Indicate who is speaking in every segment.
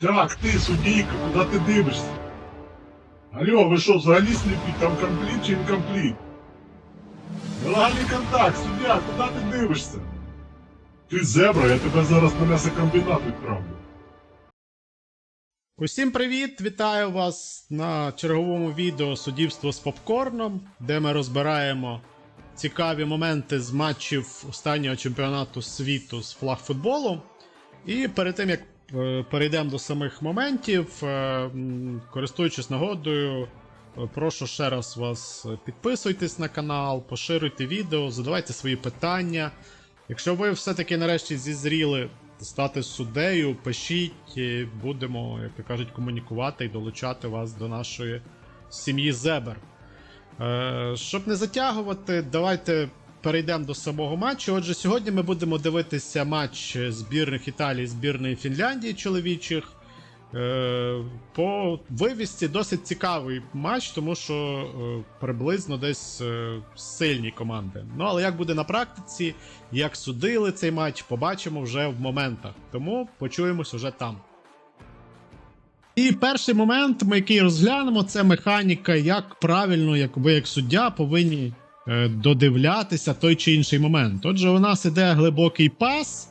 Speaker 1: Так, ти, суддійка, куди ти дивишся? Алло, ви що, взагалі сліпі? Там компліт чи інкомпліт? Нелегальний контакт, суддя, куди ти дивишся? Ти зебра, я тебе зараз на м'ясокомбінат відправлю.
Speaker 2: Усім привіт! Вітаю вас на черговому відео суддівство з попкорном, де ми розбираємо цікаві моменти з матчів останнього чемпіонату світу з флагфутболу. І перед тим як перейдемо до самих моментів, е, користуючись нагодою, е, прошу ще раз вас е, підписуйтесь на канал, поширюйте відео, задавайте свої питання. Якщо ви все-таки нарешті зізріли стати суддею, пишіть, будемо, як то кажуть, комунікувати і долучати вас до нашої сім'ї Зебер. Е, щоб не затягувати, давайте перейдемо до самого матчу. Отже, сьогодні ми будемо дивитися матч збірних Італії, збірної Фінляндії чоловічих. Е, по вивісті досить цікавий матч, тому що е, приблизно десь е, сильні команди. Ну але як буде на практиці, як судили цей матч, побачимо вже в моментах. Тому почуємось уже там. І перший момент, ми який розглянемо, це механіка, як правильно, як ви як суддя повинні додивлятися той чи інший момент. Отже, у нас іде глибокий пас.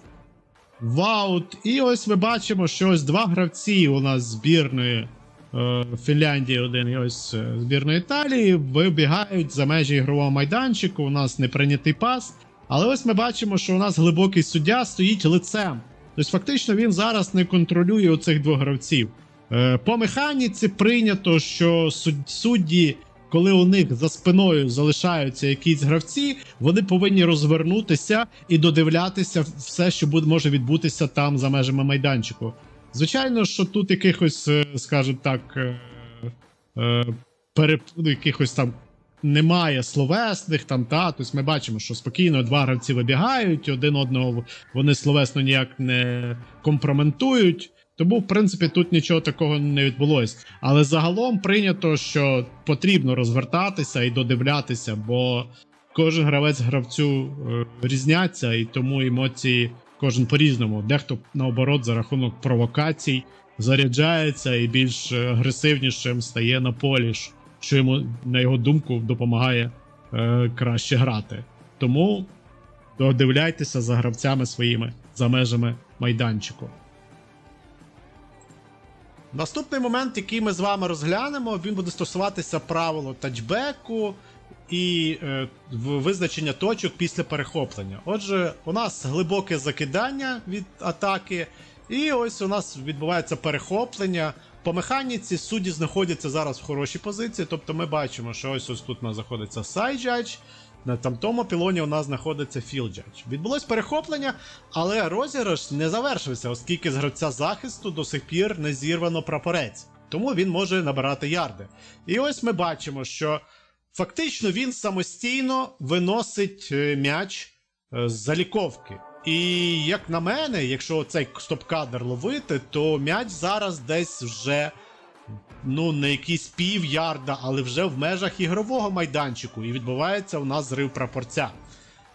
Speaker 2: Ваут. І ось ми бачимо, що ось два гравці у нас збірної е, Фінляндії, один і ось е, збірної Італії, вибігають за межі ігрового майданчику. У нас не прийнятий пас. Але ось ми бачимо, що у нас глибокий суддя стоїть лицем. Тобто, фактично, він зараз не контролює оцих двох гравців. Е, по механіці прийнято, що суд- судді, коли у них за спиною залишаються якісь гравці, вони повинні розвернутися і додивлятися все, що буде може відбутися там за межами майданчику. Звичайно, що тут якихось, е, скажімо так, е, е, переп... якихось там немає словесних там, та. Тобто ми бачимо, що спокійно два гравці вибігають, один одного вони словесно ніяк не компроментують. Тому, в принципі, тут нічого такого не відбулося. Але загалом прийнято, що потрібно розвертатися і додивлятися, бо кожен гравець гравцю е, різняться, і тому емоції кожен по-різному. Дехто наоборот за рахунок провокацій заряджається і більш агресивнішим стає на полі, що йому, на його думку, допомагає е, краще грати. Тому додивляйтеся за гравцями своїми за межами майданчику. Наступний момент, який ми з вами розглянемо, він буде стосуватися правилу тачбеку і е, визначення точок після перехоплення. Отже, у нас глибоке закидання від атаки, і ось у нас відбувається перехоплення. По механіці судді знаходяться зараз в хорошій позиції, тобто ми бачимо, що ось ось тут у нас знаходиться сайджадж, на тамтому пілоні у нас знаходиться філджадж. Відбулось перехоплення, але розіграш не завершився, оскільки з гравця захисту до сих пір не зірвано прапорець. Тому він може набирати ярди. І ось ми бачимо, що фактично він самостійно виносить е, м'яч е, з заліковки. І як на мене, якщо цей стоп-кадр ловити, то м'яч зараз десь вже ну не якийсь пів ярда, але вже в межах ігрового майданчику, і відбувається у нас зрив прапорця.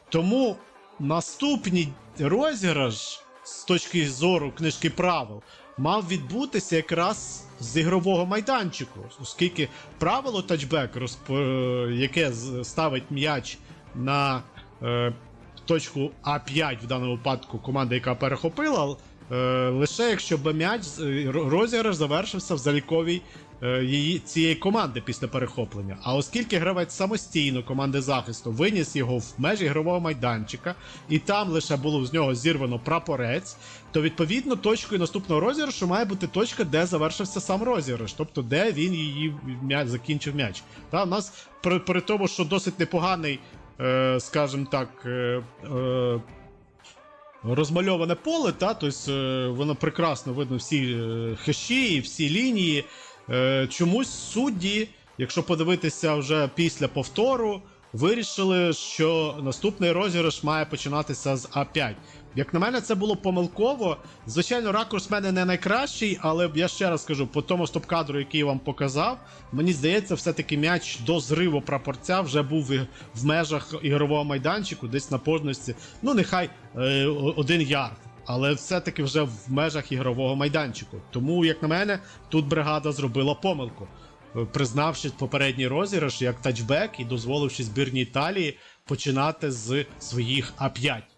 Speaker 2: Тому наступний розіграш з точки зору книжки правил мав відбутися якраз з ігрового майданчику, оскільки правило тачбек, розп... е, яке ставить м'яч на е, точку А5 в даному випадку команда, яка перехопила, е, лише якщо б м'яч е, ро- розіграш завершився в заліковій е, її, цієї команди після перехоплення. А оскільки гравець самостійно команди захисту виніс його в межі ігрового майданчика, і там лише було з нього зірвано прапорець, то відповідно точкою наступного розіграшу має бути точка, де завершився сам розіграш, тобто де він її м'яч закінчив м'яч. Та в нас при, при тому, що досить непоганий, е, скажімо так. Е, е, Розмальоване поле, та, тобто е, воно прекрасно видно всі хещі, хеші, всі лінії. Е, чомусь судді, якщо подивитися вже після повтору, вирішили, що наступний розіграш має починатися з А5. Як на мене, це було помилково. Звичайно, ракурс в мене не найкращий, але я ще раз кажу, по тому стоп-кадру, який я вам показав, мені здається, все-таки м'яч до зриву прапорця вже був в межах ігрового майданчику, десь на пожності, ну нехай е, один ярд. але все-таки вже в межах ігрового майданчику. Тому, як на мене, тут бригада зробила помилку, е, признавши попередній розіграш як тачбек і дозволивши збірній Італії починати з своїх А5.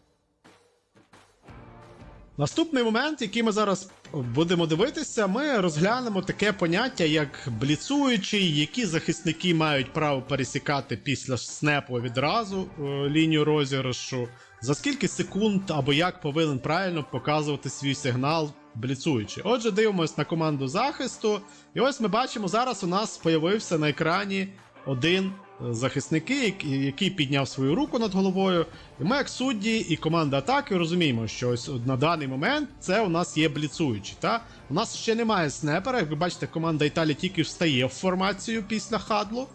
Speaker 2: Наступний момент, який ми зараз будемо дивитися, ми розглянемо таке поняття, як бліцуючий, які захисники мають право пересікати після снепу відразу е, лінію розіграшу, за скільки секунд або як повинен правильно показувати свій сигнал бліцуючий. Отже, дивимось на команду захисту. І ось ми бачимо, зараз у нас з'явився на екрані один захисники, який- підняв свою руку над головою. І ми, як судді і команда атаки, розуміємо, що ось на даний момент це у нас є бліцуючі. Та? У нас ще немає снайпера. Як ви бачите, команда Італії тільки встає в формацію після хадлу.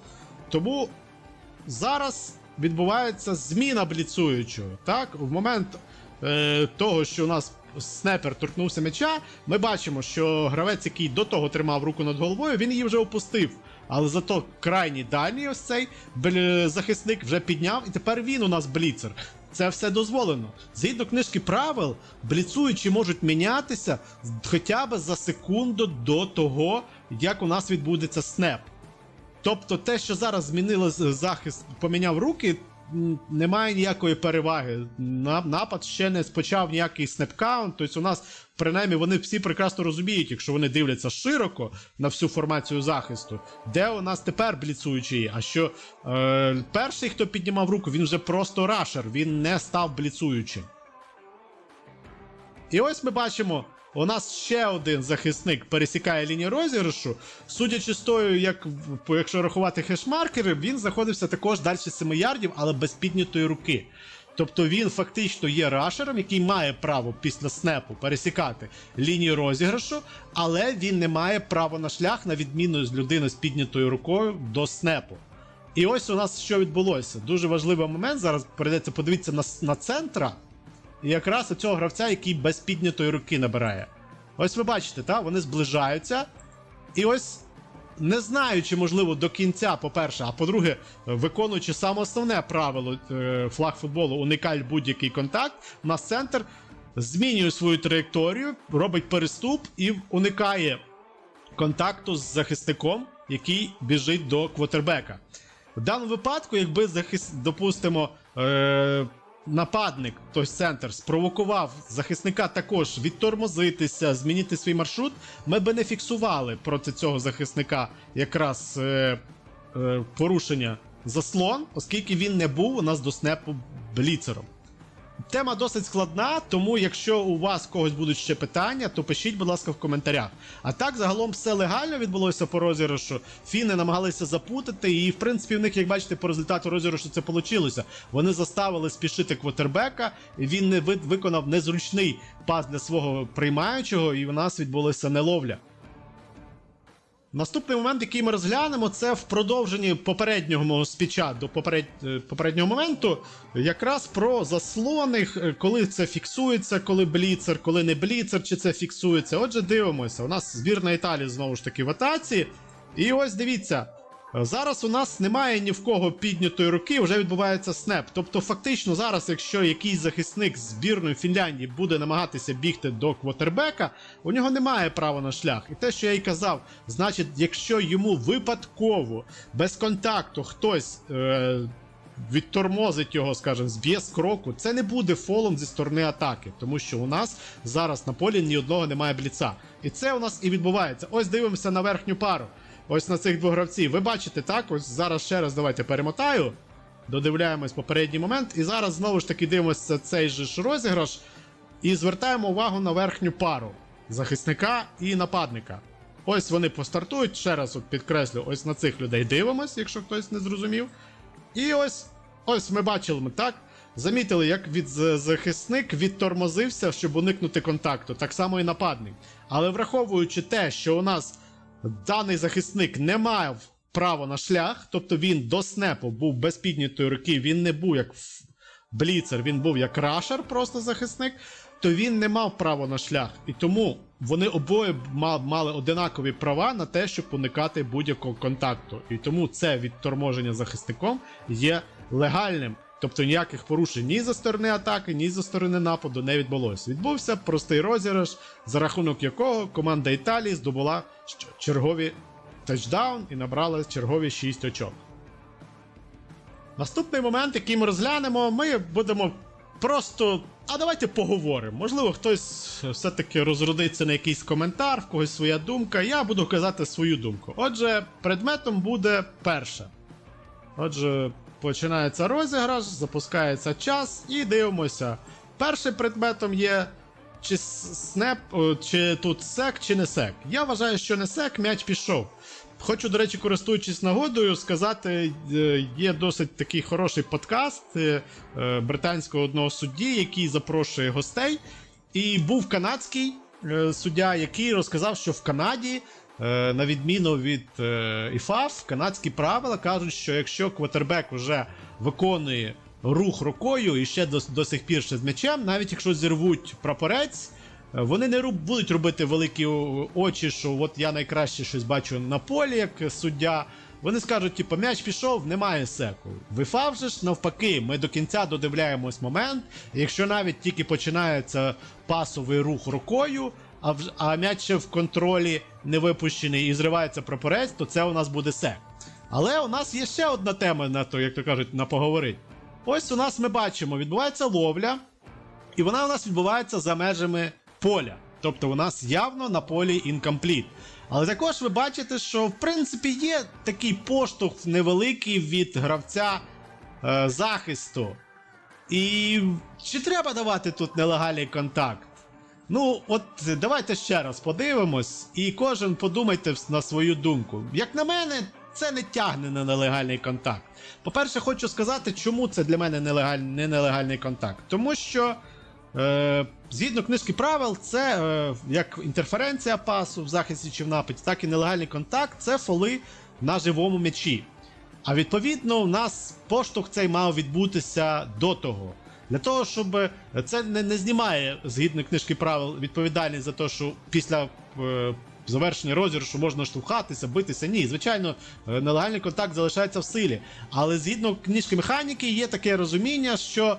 Speaker 2: Тому зараз відбувається зміна бліцуючого. Так, в момент е, того, що у нас снайпер торкнувся м'яча, ми бачимо, що гравець, який до того тримав руку над головою, він її вже опустив. Але зато крайній дальній ось цей захисник вже підняв, і тепер він у нас бліцер. Це все дозволено. Згідно книжки правил, бліцуючі можуть мінятися хоча б за секунду до того, як у нас відбудеться снеп. Тобто те, що зараз змінили з- захист, поміняв руки, немає ніякої переваги. На- Напад ще не спочав ніякий снепкаунт. Тобто у нас, принаймні, вони всі прекрасно розуміють, якщо вони дивляться широко на всю формацію захисту, де у нас тепер бліцуючий. А що е, перший, хто піднімав руку, він вже просто рашер, він не став бліцуючим. І ось ми бачимо, у нас ще один захисник пересікає лінію розіграшу. Судячи з тою, як якщо рахувати хешмаркери, він знаходився також далі 7 ярдів, але без піднятої руки. Тобто він фактично є рашером, який має право після снепу пересікати лінію розіграшу, але він не має права на шлях, на відміну з людини з піднятою рукою до снепу. І ось у нас що відбулося. Дуже важливий момент. Зараз прийдеться подивитися на, на центра. І якраз цього гравця, який без піднятої руки набирає. Ось ви бачите, та? вони зближаються. І ось, не знаючи, можливо, до кінця, по-перше, а по-друге, виконуючи саме основне правило е, флаг футболу, уникаль будь-який контакт, у нас центр змінює свою траєкторію, робить переступ і уникає контакту з захисником, який біжить до квотербека. В даному випадку, якби захис, допустимо, е, нападник, той центр, спровокував захисника також відтормозитися, змінити свій маршрут, ми би не фіксували проти цього захисника якраз е, е, порушення заслон, оскільки він не був у нас до снепу бліцером. Тема досить складна, тому якщо у вас когось будуть ще питання, то пишіть, будь ласка, в коментарях. А так, загалом, все легально відбулося по розіграшу. Фіни намагалися запутати, і в принципі, в них, як бачите, по результату розіграшу це вийшло. Вони заставили спішити квотербека, він не виконав незручний пас для свого приймаючого, і у нас відбулася неловля. Наступний момент, який ми розглянемо, це в продовженні попереднього спіча до поперед... е, попереднього моменту, якраз про заслони, коли це фіксується, коли бліцер, коли не бліцер, чи це фіксується. Отже, дивимося. У нас збірна Італії знову ж таки в атаці. І ось дивіться. Зараз у нас немає ні в кого піднятої руки, вже відбувається снеп. Тобто, фактично, зараз, якщо якийсь захисник збірної Фінляндії буде намагатися бігти до квотербека, у нього немає права на шлях. І те, що я й казав, значить, якщо йому випадково, без контакту, хтось. Е- Відтормозить його, скажімо, зб'є з кроку, це не буде фолом зі сторони атаки, тому що у нас зараз на полі ні одного немає бліца. І це у нас і відбувається. Ось дивимося на верхню пару. Ось на цих двох гравців. Ви бачите, так? Ось зараз ще раз давайте перемотаю. Додивляємось попередній момент. І зараз знову ж таки дивимося цей же ж розіграш. І звертаємо увагу на верхню пару захисника і нападника. Ось вони постартують. Ще раз от підкреслю, ось на цих людей дивимось, якщо хтось не зрозумів. І ось ось ми бачили, так. Замітили, як від захисник відтормозився, щоб уникнути контакту. Так само і нападник. Але враховуючи те, що у нас даний захисник не мав права на шлях, тобто він до снепу був без піднятої руки, він не був як бліцер, він був як рашер, просто захисник, то він не мав права на шлях. І тому вони обоє ма- мали одинакові права на те, щоб уникати будь-якого контакту. І тому це відторможення захисником є легальним. Тобто ніяких порушень ні за сторони атаки, ні за сторони нападу не відбулося. Відбувся простий розіграш, за рахунок якого команда Італії здобула чергові тачдаун і набрала чергові 6 очок. Наступний момент, який ми розглянемо, ми будемо просто. А давайте поговоримо. Можливо, хтось все-таки розродиться на якийсь коментар, в когось своя думка. Я буду казати свою думку. Отже, предметом буде перше. Отже, починається розіграш, запускається час і дивимося. Першим предметом є чи снеп, чи тут сек, чи не сек. Я вважаю, що не сек, м'яч пішов. Хочу, до речі, користуючись нагодою, сказати, е, є досить такий хороший подкаст е, е, британського одного судді, який запрошує гостей. І був канадський суддя, який розказав, що в Канаді, на відміну від е, ІФАФ, канадські правила кажуть, що якщо квотербек вже виконує рух рукою і ще до, до сих пір ще з м'ячем, навіть якщо зірвуть прапорець, Е, Вони не роб- будуть робити великі очі, що от я найкраще щось бачу на полі, як суддя. Вони скажуть, типу, м'яч пішов, немає секу. Вифав же ж навпаки, ми до кінця додивляємось момент. Якщо навіть тільки починається пасовий рух рукою, а, а м'яч ще в контролі не випущений і зривається прапорець, то це у нас буде сек. Але у нас є ще одна тема на то, як то кажуть, на поговорить. Ось у нас ми бачимо, відбувається ловля. І вона у нас відбувається за межами поля. Тобто у нас явно на полі інкомпліт. Але також ви бачите, що в принципі є такий поштовх невеликий від гравця е, захисту. І чи треба давати тут нелегальний контакт? Ну, от давайте ще раз подивимось, і кожен подумайте на свою думку. Як на мене, це не тягне на нелегальний контакт. По-перше, хочу сказати, чому це для мене нелегаль... не нелегальний контакт. Тому що, е, згідно книжки правил, це е, як інтерференція пасу в захисті чи в нападі, так і нелегальний контакт це фоли на живому м'ячі. А відповідно, у нас поштовх цей мав відбутися до того. Для того, щоб це не, не знімає згідно книжки правил відповідальність за те, що після е, завершення розіграшу можна штовхатися, битися. Ні, звичайно, е, нелегальний контакт залишається в силі. Але згідно книжки механіки є таке розуміння, що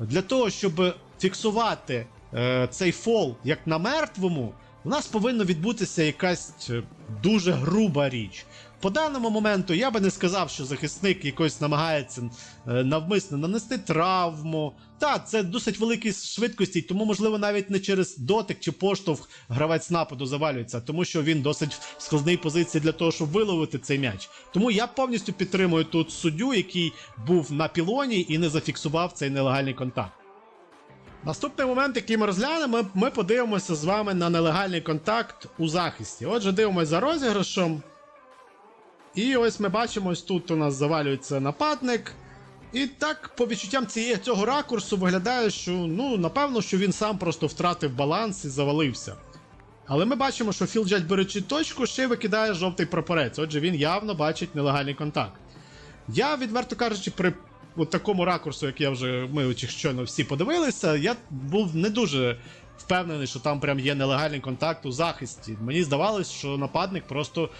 Speaker 2: для того, щоб фіксувати е, цей фол як на мертвому, у нас повинна відбутися якась е, дуже груба річ. По даному моменту я би не сказав, що захисник якось намагається е, навмисно нанести травму. Так, це досить великі швидкості, тому, можливо, навіть не через дотик чи поштовх гравець нападу завалюється, тому що він досить в складній позиції для того, щоб виловити цей м'яч. Тому я повністю підтримую тут суддю, який був на пілоні і не зафіксував цей нелегальний контакт. Наступний момент, який ми розглянемо, ми подивимося з вами на нелегальний контакт у захисті. Отже, дивимося за розіграшом. І ось ми бачимо, ось тут у нас завалюється нападник. І так, по відчуттям цієї, цього ракурсу виглядає, що ну, напевно, що він сам просто втратив баланс і завалився. Але ми бачимо, що Філджет, беручи точку, ще й викидає жовтий прапорець. Отже, він явно бачить нелегальний контакт. Я, відверто кажучи, при от такому ракурсу, як я вже ми щойно всі подивилися, я був не дуже впевнений, що там прям є нелегальний контакт у захисті. Мені здавалось, що нападник просто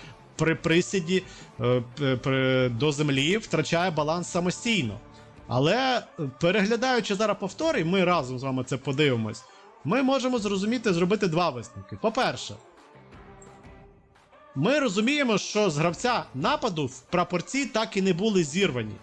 Speaker 2: при присіді е, до землі втрачає баланс самостійно. Але е, переглядаючи зараз повтори, ми разом з вами це подивимось. Ми можемо зрозуміти, зробити два висновки. По-перше, ми розуміємо, що з гравця нападу в прапорці так і не були зірвані.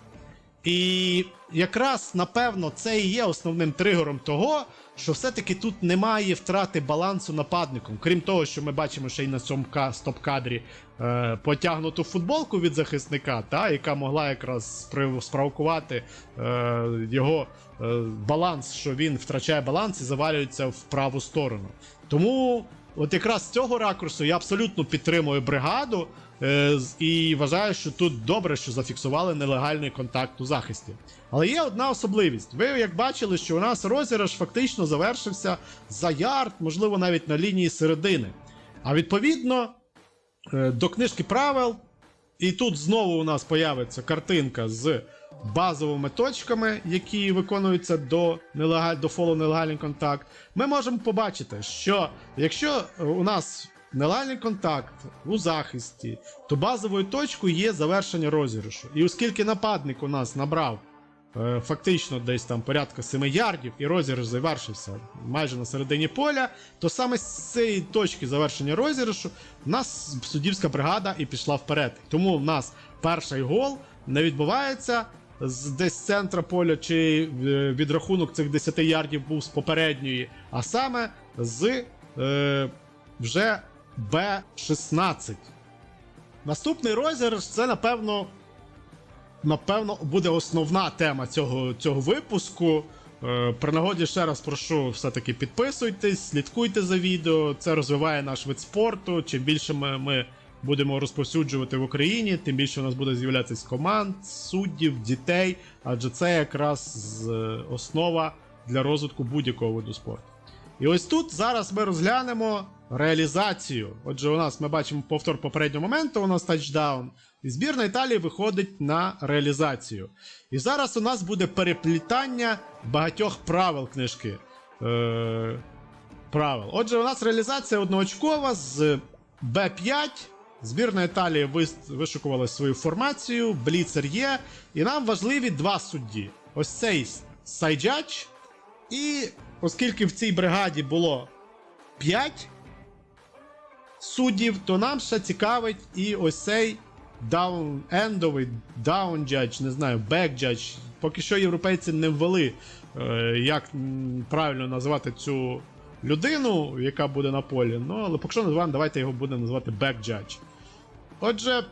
Speaker 2: І якраз, напевно, це і є основним тригером того, що все-таки тут немає втрати балансу нападником. Крім того, що ми бачимо ще й на цьому стоп-кадрі е, потягнуту футболку від захисника, та, яка могла якраз спровокувати е, його е, баланс, що він втрачає баланс і завалюється в праву сторону. Тому, от якраз з цього ракурсу я абсолютно підтримую бригаду. Е, І вважаю, що тут добре, що зафіксували нелегальний контакт у захисті. Але є одна особливість. Ви як бачили, що у нас розіграш фактично завершився за ярд, можливо, навіть на лінії середини. А відповідно е, до книжки правил, і тут знову у нас появиться картинка з базовими точками, які виконуються до, нелегаль... до фолу нелегальний контакт. Ми можемо побачити, що якщо у нас нелегальний контакт у захисті, то базовою точкою є завершення розіграшу. І оскільки нападник у нас набрав е, фактично десь там порядка 7 ярдів, і розіграш завершився майже на середині поля, то саме з цієї точки завершення розіграшу в нас суддівська бригада і пішла вперед. Тому в нас перший гол не відбувається з десь центра поля, чи е, відрахунок цих 10 ярдів був з попередньої, а саме з е, вже Б-16. Наступний розіграш це, напевно, напевно, буде основна тема цього, цього випуску. Е, При нагоді ще раз прошу все-таки підписуйтесь, слідкуйте за відео. Це розвиває наш вид спорту. Чим більше ми, ми будемо розповсюджувати в Україні, тим більше у нас буде з'являтися команд, суддів, дітей, адже це якраз е, основа для розвитку будь-якого виду спорту. І ось тут зараз ми розглянемо реалізацію. Отже, у нас ми бачимо повтор попереднього моменту, у нас тачдаун. І збірна Італії виходить на реалізацію. І зараз у нас буде переплітання багатьох правил книжки. Е, правил. Отже, у нас реалізація одноочкова з Б5. Збірна Італії вишукувала свою формацію, Бліцер є. І нам важливі два судді. Ось цей Сайджач. І оскільки в цій бригаді було 5 суддів, то нам ще цікавить і ось цей даун-ендовий, даун-джадж, не знаю, бек-джадж. Поки що європейці не ввели, е, як правильно називати цю людину, яка буде на полі. Ну, але поки що називаємо, давайте його будемо називати бек-джадж. Отже,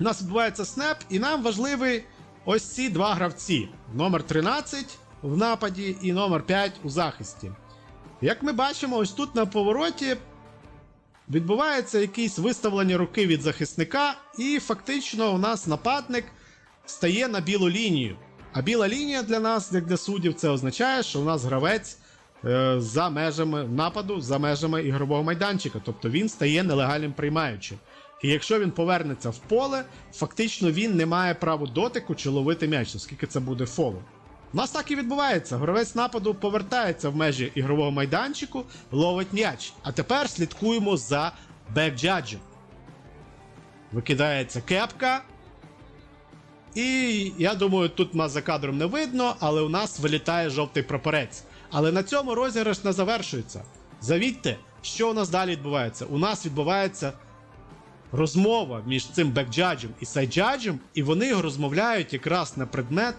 Speaker 2: у нас відбувається снеп, і нам важливі ось ці два гравці: номер 13 в нападі і номер 5 у захисті. Як ми бачимо, ось тут на повороті відбувається якесь виставлення руки від захисника, і фактично у нас нападник стає на білу лінію. А біла лінія для нас, як для суддів, це означає, що у нас гравець е, за межами нападу, за межами ігрового майданчика. Тобто він стає нелегальним приймаючим. І якщо він повернеться в поле, фактично він не має права дотику чи ловити м'яч, оскільки це буде фоло. У нас так і відбувається. Гравець нападу повертається в межі ігрового майданчику, ловить м'яч. А тепер слідкуємо за бекджаджем. Викидається кепка. І я думаю, тут нас за кадром не видно, але у нас вилітає жовтий прапорець. Але на цьому розіграш не завершується. Завідьте, що у нас далі відбувається? У нас відбувається розмова між цим бекджаджем і сайджаджем, і вони розмовляють якраз на предмет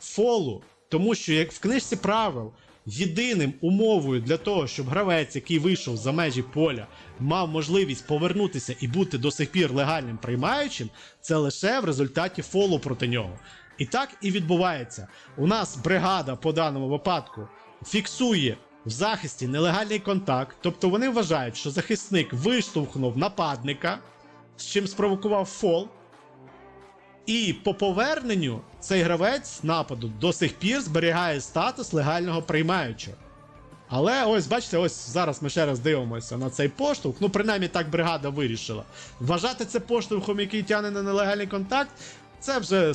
Speaker 2: фолу. Тому що як в книжці правил єдиним умовою для того, щоб гравець, який вийшов за межі поля, мав можливість повернутися і бути до сих пір легальним приймаючим, це лише в результаті фолу проти нього. І так і відбувається. У нас бригада по даному випадку фіксує в захисті нелегальний контакт, тобто вони вважають, що захисник виштовхнув нападника, з чим спровокував фол. І по поверненню цей гравець нападу до сих пір зберігає статус легального приймаючого. Але ось бачите, ось зараз ми ще раз дивимося на цей поштовх. Ну, принаймні так бригада вирішила. Вважати це поштовхом, який тягне на нелегальний контакт, це вже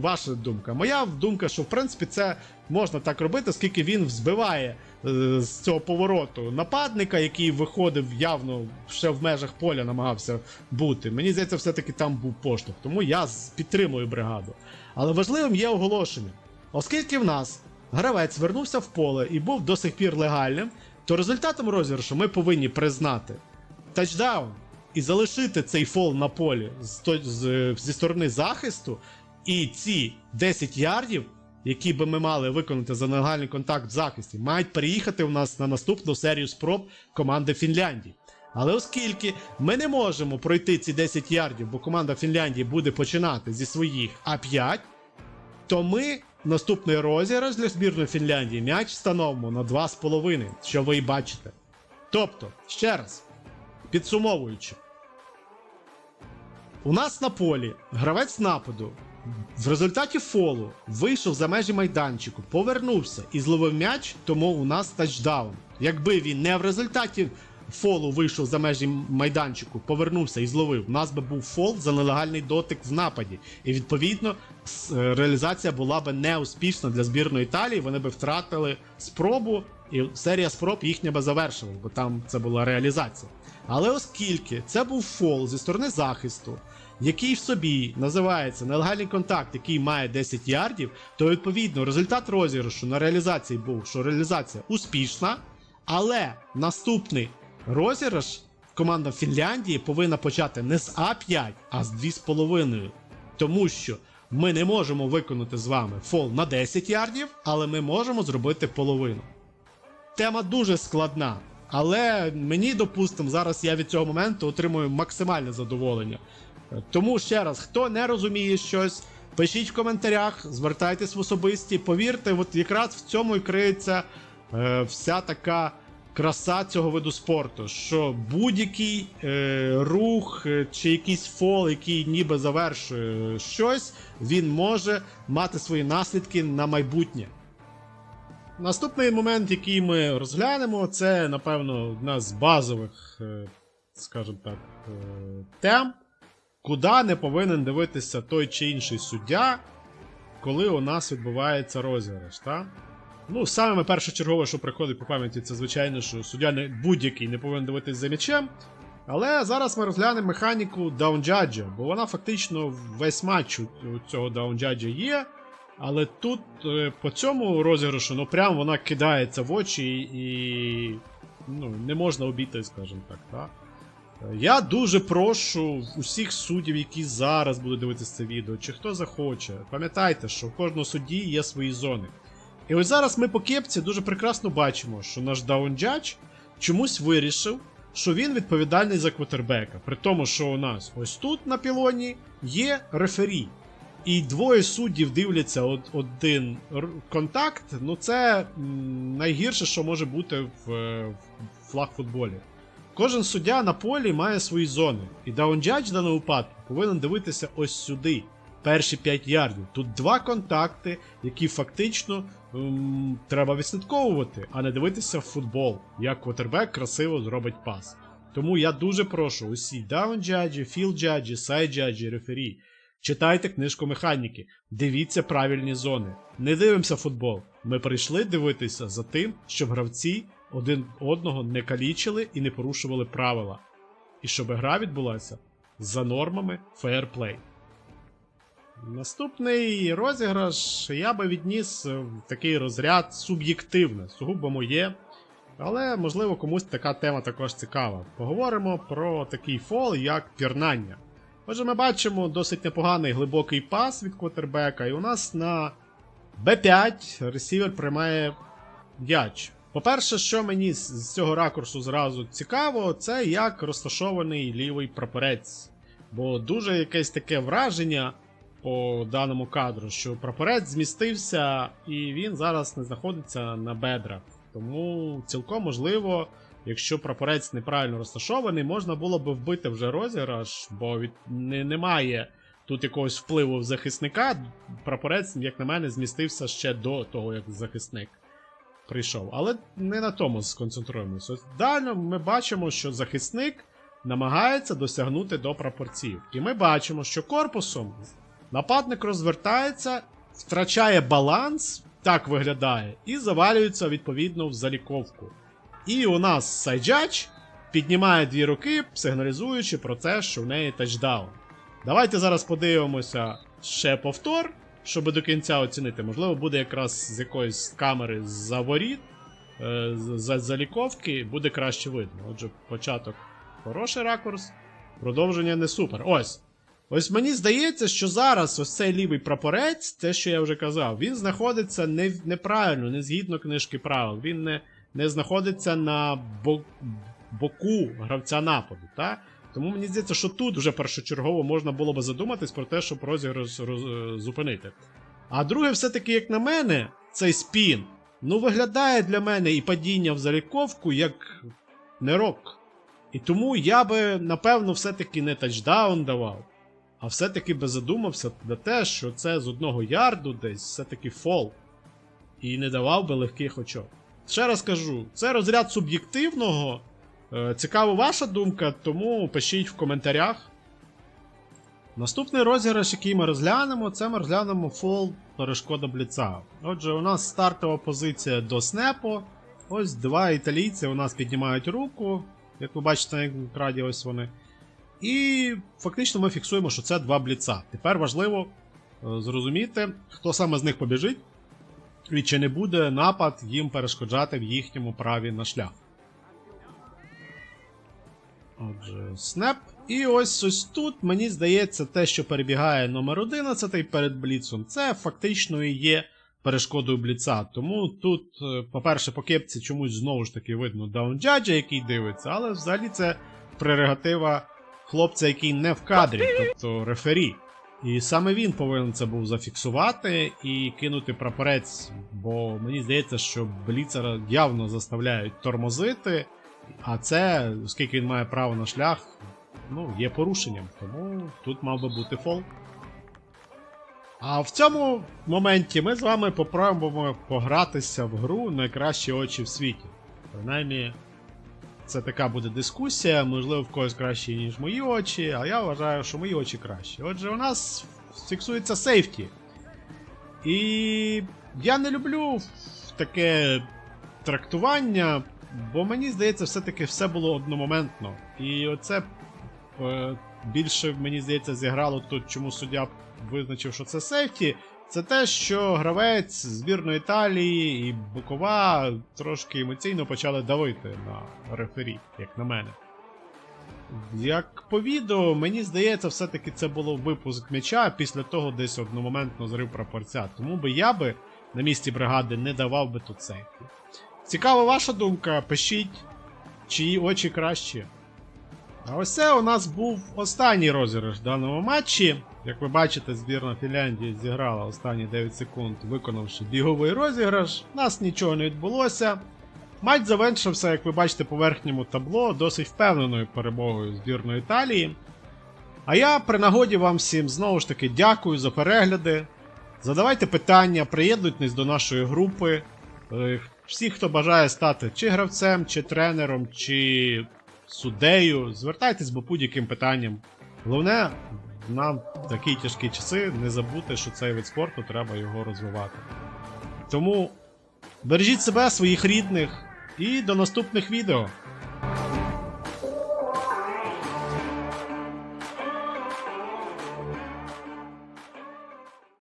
Speaker 2: ваша думка. Моя думка, що в принципі це можна так робити, оскільки він збиває е, з цього повороту нападника, який виходив явно ще в межах поля, намагався бути. Мені здається, все-таки там був поштовх. Тому я підтримую бригаду. Але важливим є оголошення. Оскільки в нас гравець вернувся в поле і був до сих пір легальним, то результатом розіграшу ми повинні признати тачдаун і залишити цей фол на полі з, з- зі сторони захисту, і ці 10 ярдів, які би ми мали виконати за нелегальний контакт в захисті, мають переїхати у нас на наступну серію спроб команди Фінляндії. Але оскільки ми не можемо пройти ці 10 ярдів, бо команда Фінляндії буде починати зі своїх А5, то ми наступний розіграш для збірної Фінляндії м'яч встановимо на 2,5, що ви і бачите. Тобто, ще раз, підсумовуючи, у нас на полі гравець нападу в результаті фолу вийшов за межі майданчику, повернувся і зловив м'яч, тому у нас тачдаун. Якби він не в результаті фолу вийшов за межі майданчику, повернувся і зловив, у нас би був фол за нелегальний дотик в нападі. І відповідно е, реалізація була би неуспішна для збірної Італії. Вони би втратили спробу, і серія спроб їхня би завершилась, бо там це була реалізація. Але оскільки це був фол зі сторони захисту, який в собі називається нелегальний контакт, який має 10 ярдів, то відповідно результат розіграшу на реалізації був, що реалізація успішна, але наступний розіграш команда Фінляндії повинна почати не з А5, а з 2,5. Тому що ми не можемо виконати з вами фол на 10 ярдів, але ми можемо зробити половину. Тема дуже складна, але мені, допустимо, зараз я від цього моменту отримую максимальне задоволення. Тому ще раз, хто не розуміє щось, пишіть в коментарях, звертайтесь в особисті. Повірте, от якраз в цьому і криється е, вся така краса цього виду спорту, що будь-який е, рух е, чи якийсь фол, який ніби завершує щось, він може мати свої наслідки на майбутнє. Наступний момент, який ми розглянемо, це, напевно, одна з базових, е, скажімо так, е, тем, куди не повинен дивитися той чи інший суддя, коли у нас відбувається розіграш. Та? Ну, саме першочергове, що приходить по пам'яті, це звичайно, що суддя будь-який не повинен дивитись за м'ячем. Але зараз ми розглянемо механіку даунджаджа, бо вона фактично весь матч у, цього даунджаджа є. Але тут е, по цьому розіграшу, ну прям вона кидається в очі і ну, не можна обійти, скажімо так. Та? Я дуже прошу усіх суддів, які зараз будуть дивитися це відео, чи хто захоче, пам'ятайте, що в кожного судді є свої зони. І ось зараз ми по кепці дуже прекрасно бачимо, що наш даунджадж чомусь вирішив, що він відповідальний за квотербека. При тому, що у нас ось тут на пілоні є рефері. І двоє суддів дивляться один контакт. Ну це найгірше, що може бути в, в флагфутболі. Кожен суддя на полі має свої зони. І даунджадж в даному випадку повинен дивитися ось сюди. Перші 5 ярдів. Тут два контакти, які фактично ем, треба відслідковувати, а не дивитися в футбол, як квотербек красиво зробить пас. Тому я дуже прошу усі даунджаджі, філджаджі, сайджаджі, рефері. Читайте книжку механіки, дивіться правильні зони. Не дивимося футбол. Ми прийшли дивитися за тим, щоб гравці один одного не калічили і не порушували правила. І щоб гра відбулася за нормами фейерплей. Наступний розіграш я би відніс в такий розряд суб'єктивне, сугубо моє. Але, можливо, комусь така тема також цікава. Поговоримо про такий фол, як пірнання. Отже, ми бачимо досить непоганий глибокий пас від квотербека, і у нас на B5 ресівер приймає м'яч. По-перше, що мені з- цього ракурсу зразу цікаво, це як розташований лівий прапорець. Бо дуже якесь таке враження по даному кадру, що прапорець змістився і він зараз не знаходиться на бедрах. Тому цілком можливо, якщо прапорець неправильно розташований, можна було би вбити вже розіграш, бо від... не, немає тут якогось впливу в захисника. Прапорець, як на мене, змістився ще до того, як захисник прийшов. Але не на тому сконцентруємося. Далі ми бачимо, що захисник намагається досягнути до прапорців. І ми бачимо, що корпусом нападник розвертається, втрачає баланс, так виглядає, і завалюється відповідно в заліковку. І у нас Сайджач піднімає дві руки, сигналізуючи про те, що в неї тачдаун. Давайте зараз подивимося ще повтор, щоб до кінця оцінити. Можливо, буде якраз з якоїсь камери за воріт, е, за заліковки, буде краще видно. Отже, початок хороший ракурс, продовження не супер. Ось. Ось мені здається, що зараз ось цей лівий прапорець, те, що я вже казав, він знаходиться не, неправильно, не згідно книжки правил. Він не, не знаходиться на бо, боку гравця нападу. Та? Тому мені здається, що тут вже першочергово можна було би задуматись про те, щоб розіграш е, зупинити. А друге, все-таки, як на мене, цей спін, ну, виглядає для мене і падіння в заліковку як не рок. І тому я би, напевно, все-таки не тачдаун давав, а все-таки би задумався на те, що це з одного ярду десь все-таки фол. І не давав би легких очок. Ще раз кажу, це розряд суб'єктивного. Е, Цікава ваша думка, тому пишіть в коментарях. Наступний розіграш, який ми розглянемо, це ми розглянемо фол перешкода бліца. Отже, у нас стартова позиція до снепу. Ось два італійці у нас піднімають руку. Як ви бачите на екрані, ось вони. І фактично ми фіксуємо, що це два бліца. Тепер важливо е, зрозуміти, хто саме з них побіжить, і чи не буде напад їм перешкоджати в їхньому праві на шлях. Отже, снеп. І ось ось тут, мені здається, те, що перебігає номер 11 перед Бліцом, це фактично і є перешкодою Бліца. Тому тут, е, по-перше, по кепці чомусь знову ж таки видно даунджаджа, який дивиться, але взагалі це прерогатива хлопця, який не в кадрі, тобто рефері. І саме він повинен це був зафіксувати і кинути прапорець, бо мені здається, що Бліцера явно заставляють тормозити, а це, оскільки він має право на шлях, ну, є порушенням, тому тут мав би бути фол. А в цьому моменті ми з вами попробуємо погратися в гру найкращі очі в світі. Принаймні, це така буде дискусія, можливо, в когось кращі, ніж мої очі, а я вважаю, що мої очі кращі. Отже, у нас фіксується сейфті. І я не люблю таке трактування, бо мені здається, все-таки все було одномоментно. І оце е, більше, мені здається, зіграло тут, чому суддя визначив, що це сейфті. Це те, що гравець збірної Італії і Букова трошки емоційно почали давити на рефері, як на мене. Як по відео, мені здається, все-таки це було випуск м'яча, після того десь одномоментно зрив прапорця. Тому би я би на місці бригади не давав би тут сейфті. Цікава ваша думка, пишіть, чиї очі кращі. А ось це у нас був останній розіграш в даному матчі. Як ви бачите, збірна Фінляндії зіграла останні 9 секунд, виконавши біговий розіграш. У нас нічого не відбулося. Матч завершився, як ви бачите, по верхньому табло, досить впевненою перемогою збірної Італії. А я при нагоді вам всім знову ж таки дякую за перегляди. Задавайте питання, приєднуйтесь до нашої групи. Всі, хто бажає стати чи гравцем, чи тренером, чи суддею, звертайтесь по будь-яким питанням. Головне, нам в такі тяжкі часи не забути, що цей вид спорту треба його розвивати. Тому бережіть себе, своїх рідних і до наступних відео.